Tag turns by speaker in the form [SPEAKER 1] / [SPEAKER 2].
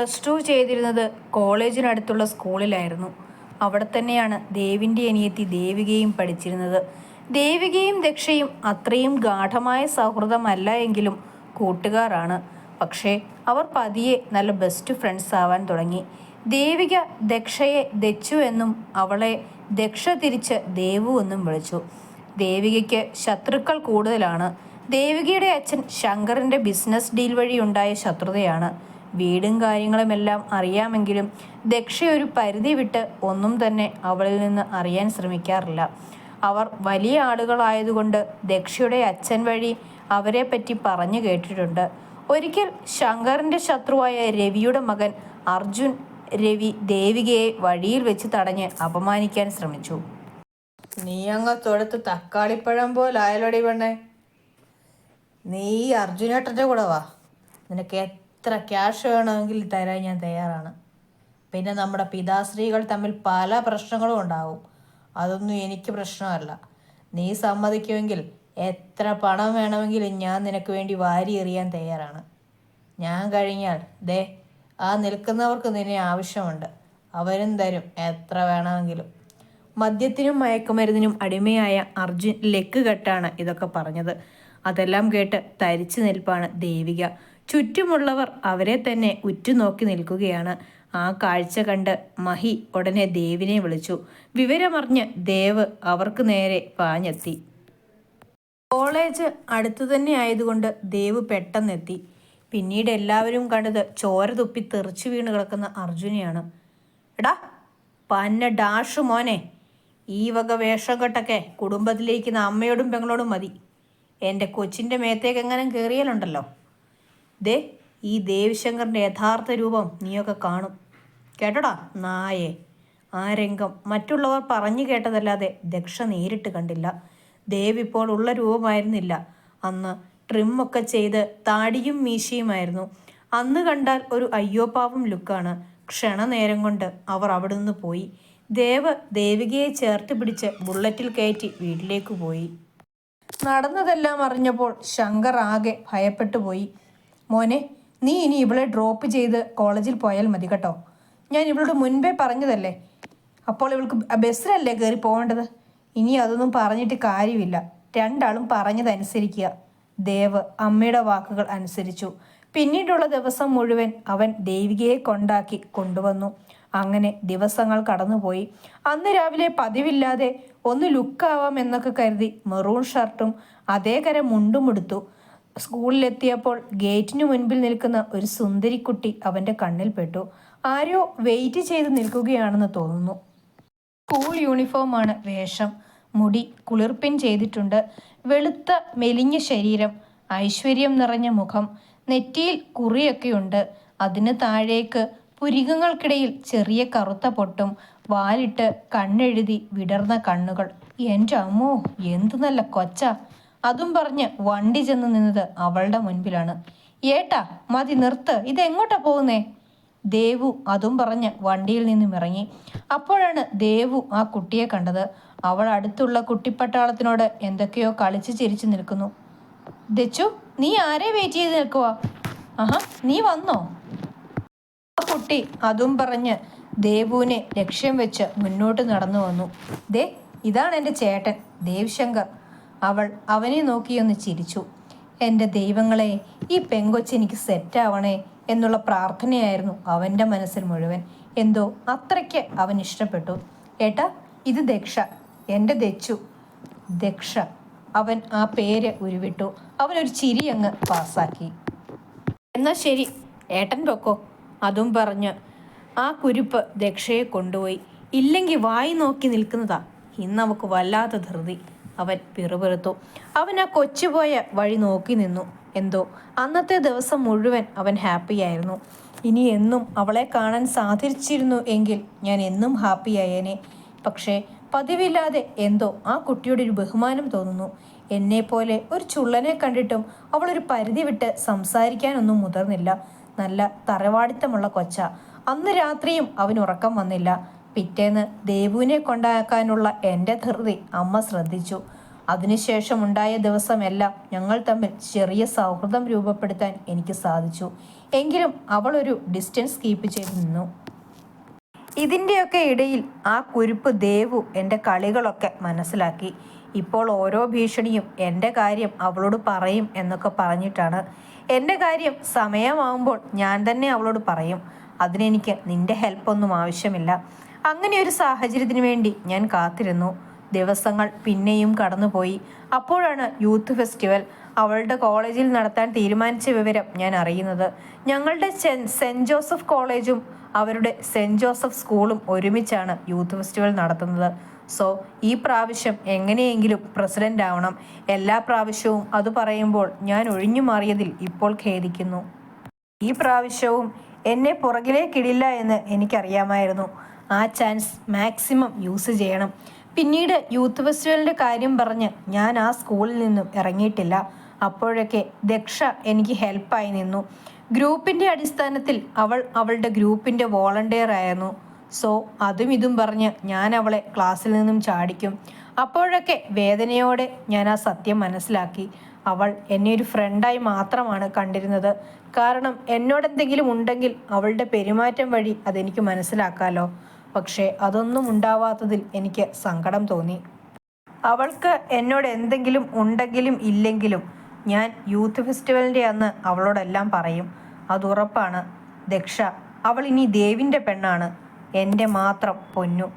[SPEAKER 1] Plus two ചെയ്തിരുന്നത് കോളേജിനടുത്തുള്ള സ്കൂളിലായിരുന്നു. അവിടെ തന്നെയാണ് ദേവിന്റെ അനിയത്തി ദേവികയും പഠിച്ചിരുന്നത്. ദേവികയും ദക്ഷയും അത്രയും ഗാഠമായ സൗഹൃദമല്ല എങ്കിലും കൂട്ടുകാരാണ്. പക്ഷേ അവർ പതിയെ നല്ല ബെസ്റ്റ് ഫ്രണ്ട്സ് ആവാൻ തുടങ്ങി. ദേവിക ദക്ഷയെ ദച്ചു എന്നും അവളെ ദക്ഷ തിരിച്ച് ദേവു എന്നും വിളിച്ചു. ദേവികയ്ക്ക് ശത്രുക്കൾ കൂടുതലാണ്. ദേവികയുടെ അച്ഛൻ ശങ്കറിന്റെ ബിസിനസ് ഡീൽ വഴി ഉണ്ടായ ശത്രുതയാണ്. വീടും കാര്യങ്ങളുമെല്ലാം അറിയാമെങ്കിലും ദക്ഷ ഒരു പരിധി വിട്ട് ഒന്നും തന്നെ അവളിൽ നിന്ന് അറിയാൻ ശ്രമിക്കാറില്ല. അവർ വലിയ ആളുകളായതുകൊണ്ട് ദക്ഷയുടെ അച്ഛൻ വഴി അവരെ പറ്റി പറഞ്ഞു കേട്ടിട്ടുണ്ട്. ഒരിക്കൽ ശങ്കറിന്റെ ശത്രുവായ രവിയുടെ മകൻ അർജുൻ രവി ദേവികയെ വഴിയിൽ വെച്ച് തടഞ്ഞ് അപമാനിക്കാൻ ശ്രമിച്ചു. നീ അങ്ങ് തൊടുത്ത് തക്കാളിപ്പഴം പോലായാലോടി പെണ്ണേ? നീ അർജുനേട്ടന്റെ കൂടെ വാ. നിനക്ക് എത്ര ക്യാഷ് വേണമെങ്കിൽ തരാൻ ഞാൻ തയ്യാറാണ്. പിന്നെ നമ്മുടെ പിതാശ്രീകൾ തമ്മിൽ പല പ്രശ്നങ്ങളും ഉണ്ടാവും. അതൊന്നും എനിക്ക് പ്രശ്നമല്ല. നീ സമ്മതിക്കുമെങ്കിൽ എത്ര പണം വേണമെങ്കിലും ഞാൻ നിനക്ക് വേണ്ടി വാരി എറിയാൻ തയ്യാറാണ്. ഞാൻ കഴിഞ്ഞാൽ ദേ ആ നിൽക്കുന്നവർക്ക് നിന്നെ ആവശ്യമുണ്ട്. അവരും തരും എത്ര വേണമെങ്കിലും. മദ്യത്തിനും മയക്കുമരുന്നിനും അടിമയായ അർജുൻ ലെക്ക് കെട്ടാണ് ഇതൊക്കെ പറഞ്ഞത്. അതെല്ലാം കേട്ട് തരിച്ചു നിൽപ്പാണ് ദേവിക. ചുറ്റുമുള്ളവർ അവരെ തന്നെ ഉറ്റുനോക്കി നിൽക്കുകയാണ്. ആ കാഴ്ച കണ്ട് മഹി ഉടനെ ദേവിനെ വിളിച്ചു. വിവരമറിഞ്ഞ് ദേവ് അവർക്ക് നേരെ പാഞ്ഞെത്തി കോളേജ് അടുത്തു തന്നെ ആയതുകൊണ്ട് ദേവ് പെട്ടെന്നെത്തി. പിന്നീട് എല്ലാവരും കണ്ടത് ചോര തുപ്പി തെറിച്ചു വീണ് കിടക്കുന്ന അർജുനെയാണ്. എടാ പന്ന ഡാഷ് മോനെ ഈ വക വേഷം കെട്ടൊക്കെ കുടുംബത്തിലേക്ക് അമ്മയോടും പെങ്ങളോടും മതി. എന്റെ കൊച്ചിന്റെ മേത്തേക്ക് എങ്ങനെ കയറിയാലുണ്ടല്ലോ ദേ ഈ ദേവിശങ്കറിന്റെ യഥാർത്ഥ രൂപം നീയൊക്കെ കാണും. കേട്ടോടാ നായേ. ആ രംഗം മറ്റുള്ളവർ പറഞ്ഞു കേട്ടതല്ലാതെ ദക്ഷ നേരിട്ട് കണ്ടില്ല. ദേവ് ഇപ്പോൾ ഉള്ള രൂപമായിരുന്നില്ല. അന്ന് ട്രിമ്മൊക്കെ ചെയ്ത് താടിയും മീശയുമായിരുന്നു. അന്ന് കണ്ടാൽ ഒരു അയ്യോപ്പാവും ലുക്കാണ്. ക്ഷണനേരം കൊണ്ട് അവർ അവിടെ നിന്ന് പോയി. ദേവ് ദേവികയെ ചേർത്ത് പിടിച്ച് ബുള്ളറ്റിൽ കയറ്റി വീട്ടിലേക്ക് പോയി. നടന്നതെല്ലാം അറിഞ്ഞപ്പോൾ ശങ്കർ ആകെ ഭയപ്പെട്ടു പോയി മോനെ നീ ഇനി ഇവളെ ഡ്രോപ്പ് ചെയ്ത് കോളേജിൽ പോയാൽ മതി കേട്ടോ. ഞാൻ ഇവളോട് മുൻപേ പറഞ്ഞതല്ലേ. അപ്പോൾ ഇവൾക്ക് ബസ്സിലല്ലേ കയറി പോകേണ്ടത്? ഇനി അതൊന്നും പറഞ്ഞിട്ട് കാര്യമില്ല. രണ്ടാളും പറഞ്ഞതനുസരിക്കുക. ദേവ് അമ്മയുടെ വാക്കുകൾ അനുസരിച്ചു. പിന്നീടുള്ള ദിവസം മുഴുവൻ അവൻ ദേവികയെ കൊണ്ടാക്കി കൊണ്ടുവന്നു. അങ്ങനെ ദിവസങ്ങൾ കടന്നുപോയി. അന്ന് രാവിലെ പതിവില്ലാതെ ഒന്ന് ലുക്കാവാം എന്നൊക്കെ കരുതി മെറൂൺ ഷർട്ടും അതേ കര മുണ്ടും എടുത്തു സ്കൂളിലെത്തിയപ്പോൾ ഗേറ്റിനു മുൻപിൽ നിൽക്കുന്ന ഒരു സുന്ദരിക്കുട്ടി അവന്റെ കണ്ണിൽപ്പെട്ടു ആരോ വെയിറ്റ് ചെയ്ത് നിൽക്കുകയാണെന്ന് തോന്നുന്നു. സ്കൂൾ യൂണിഫോമാണ് വേഷം. മുടി കുളിർപ്പിൻ ചെയ്തിട്ടുണ്ട്. വെളുത്ത മെലിഞ്ഞ ശരീരം. ഐശ്വര്യം നിറഞ്ഞ മുഖം. നെറ്റിയിൽ കുറിയൊക്കെയുണ്ട്. അതിന് താഴേക്ക് പുരികങ്ങൾക്കിടയിൽ ചെറിയ കറുത്ത പൊട്ടും. വാലിട്ട് കണ്ണെഴുതി വിടർന്ന കണ്ണുകൾ. എന്റെ അമ്മോ എന്തു നല്ല കൊച്ച. അതും പറഞ്ഞ് വണ്ടി ചെന്ന് നിന്നത് അവളുടെ മുൻപിലാണ്. ഏട്ടാ മതി നിർത്ത്. ഇത് ഇതെങ്ങോട്ടാ പോകുന്നേ? ദേവു അതും പറഞ്ഞ് വണ്ടിയിൽ നിന്നും ഇറങ്ങി. അപ്പോഴാണ് ദേവു ആ കുട്ടിയെ കണ്ടത്. അവൾ അടുത്തുള്ള കുട്ടിപ്പട്ടാളത്തിനോട് എന്തൊക്കെയോ കളിച്ച് ചിരിച്ചു നിൽക്കുന്നു. ദച്ചു നീ ആരെ വെയിറ്റ് ചെയ്ത് നിൽക്കുവാ? ആഹാ നീ വന്നോ? ആ കുട്ടി അതും പറഞ്ഞ് ദേവുവിനെ ലക്ഷ്യം വെച്ച് മുന്നോട്ട് നടന്നു വന്നു. ദേ ഇതാണ് എന്റെ ചേട്ടൻ ദേവ്ശങ്കർ അവൾ അവനെ നോക്കിയൊന്ന് ചിരിച്ചു. എന്റെ ദൈവങ്ങളെ ഈ പെങ്കൊച്ചെനിക്ക് സെറ്റാവണേ എന്നുള്ള പ്രാർത്ഥനയായിരുന്നു അവന്റെ മനസ്സിൽ മുഴുവൻ. എന്തോ അത്രയ്ക്ക് അവൻ ഇഷ്ടപ്പെട്ടു. ഏട്ടാ ഇത് ദക്ഷ. എന്റെ ദച്ചു. ദക്ഷ അവൻ ആ പേര് ഉരുവിട്ടു. അവനൊരു ചിരി അങ്ങ് പാസ്സാക്കി. എന്നാ ശരി ഏട്ടൻ പൊക്കോ. അതും പറഞ്ഞ് ആ കുരുപ്പ് ദക്ഷയെ കൊണ്ടുപോയി. ഇല്ലെങ്കിൽ വായി നോക്കി നിൽക്കുന്നതാ. ഇന്ന് നമുക്ക് വല്ലാത്ത ധൃതി. അവൻ പിറുപിറുത്തു. അവൻ ആ കൊച്ചുപോയ വഴി നോക്കി നിന്നു. എന്തോ അന്നത്തെ ദിവസം മുഴുവൻ അവൻ ഹാപ്പിയായിരുന്നു ഇനി എന്നും അവളെ കാണാൻ സാധിച്ചിരുന്നു എങ്കിൽ ഞാൻ എന്നും ഹാപ്പിയായേനെ പക്ഷേ പതിവില്ലാതെ എന്തോ ആ കുട്ടിയുടെ ഒരു ബഹുമാനം തോന്നുന്നു. എന്നെപ്പോലെ ഒരു ചുള്ളനെ കണ്ടിട്ടും അവളൊരു പരിധി വിട്ട് സംസാരിക്കാനൊന്നും മുതിർന്നില്ല. നല്ല തറവാടിത്തമുള്ള കൊച്ച. അന്ന് രാത്രിയും അവൻ ഉറക്കം വന്നില്ല. പിറ്റേന്ന് ദേവുവിനെ കൊണ്ടാക്കാനുള്ള എന്റെ ധൃതി അമ്മ ശ്രദ്ധിച്ചു. അതിനുശേഷം ഉണ്ടായ ദിവസമെല്ലാം ഞങ്ങൾ തമ്മിൽ ചെറിയ സൗഹൃദം രൂപപ്പെടുത്താൻ എനിക്ക് സാധിച്ചു. എങ്കിലും അവൾ ഒരു ഡിസ്റ്റൻസ് കീപ്പ് ചെയ്ത് നിന്നു. ഇതിന്റെയൊക്കെ ഇടയിൽ ആ കുരുപ്പ് ദേവു എന്റെ കളികളൊക്കെ മനസ്സിലാക്കി. ഇപ്പോൾ ഓരോ ഭീഷണിയും എന്റെ കാര്യം അവളോട് പറയും എന്നൊക്കെ പറഞ്ഞിട്ടാണ്. എന്റെ കാര്യം സമയമാവുമ്പോൾ ഞാൻ തന്നെ അവളോട് പറയും. അതിനെനിക്ക് നിന്റെ ഹെൽപ്പൊന്നും ആവശ്യമില്ല. അങ്ങനെ ഒരു സാഹചര്യത്തിന് വേണ്ടി ഞാൻ കാത്തിരുന്നു. ദിവസങ്ങൾ പിന്നെയും കടന്നുപോയി. അപ്പോഴാണ് യൂത്ത് ഫെസ്റ്റിവൽ. അവളുടെ കോളേജിൽ നടത്താൻ തീരുമാനിച്ച വിവരം ഞാൻ അറിയുന്നത്. ഞങ്ങളുടെ സെൻ- സെന്റ് ജോസഫ് കോളേജും അവരുടെ സെന്റ് ജോസഫ് സ്കൂളും ഒരുമിച്ചാണ് യൂത്ത് ഫെസ്റ്റിവൽ നടത്തുന്നത്. സോ ഈ പ്രാവശ്യം എങ്ങനെയെങ്കിലും പ്രസിഡന്റ് ആവണം. എല്ലാ പ്രാവശ്യവും അത് പറയുമ്പോൾ ഞാൻ ഒഴിഞ്ഞു മാറിയതിൽ ഇപ്പോൾ ഖേദിക്കുന്നു. ഈ പ്രാവശ്യവും എന്നെ പുറകിലേക്കിടില്ല എന്ന് എനിക്കറിയാമായിരുന്നു. ആ ചാൻസ് മാക്സിമം യൂസ് ചെയ്യണം. പിന്നീട് യൂത്ത് ഫെസ്റ്റിവലിന്റെ കാര്യം പറഞ്ഞ് ഞാൻ ആ സ്കൂളിൽ നിന്നും ഇറങ്ങിയിട്ടില്ല. അപ്പോഴൊക്കെ ദക്ഷ എനിക്ക് ഹെൽപ്പായി നിന്നു. ഗ്രൂപ്പിന്റെ അടിസ്ഥാനത്തിൽ അവൾ അവളുടെ ഗ്രൂപ്പിന്റെ വോളണ്ടിയർ ആയിരുന്നു. സോ അതും ഇതും പറഞ്ഞ് ഞാൻ അവളെ ക്ലാസ്സിൽ നിന്നും ചാടിക്കും. അപ്പോഴൊക്കെ വേദനയോടെ ഞാൻ ആ സത്യം മനസ്സിലാക്കി. അവൾ എന്നെ ഒരു ഫ്രണ്ടായി മാത്രമാണ് കണ്ടിരുന്നത്. കാരണം എന്നോടെന്തെങ്കിലും ഉണ്ടെങ്കിൽ അവളുടെ പെരുമാറ്റം വഴി അതെനിക്ക് മനസ്സിലാക്കാമല്ലോ പക്ഷേ അതൊന്നും ഉണ്ടാവാത്തതിൽ എനിക്ക് സങ്കടം തോന്നി. അവൾക്ക് എന്നോട് എന്തെങ്കിലും ഉണ്ടെങ്കിലും ഇല്ലെങ്കിലും ഞാൻ യൂത്ത് ഫെസ്റ്റിവലിന്റെ അന്ന് അവളോടെല്ലാം പറയും. അതുറപ്പാണ് ദക്ഷ അവൾ ഇനി ദേവിന്റെ പെണ്ണാണ്. എന്റെ മാത്രം പൊന്നു.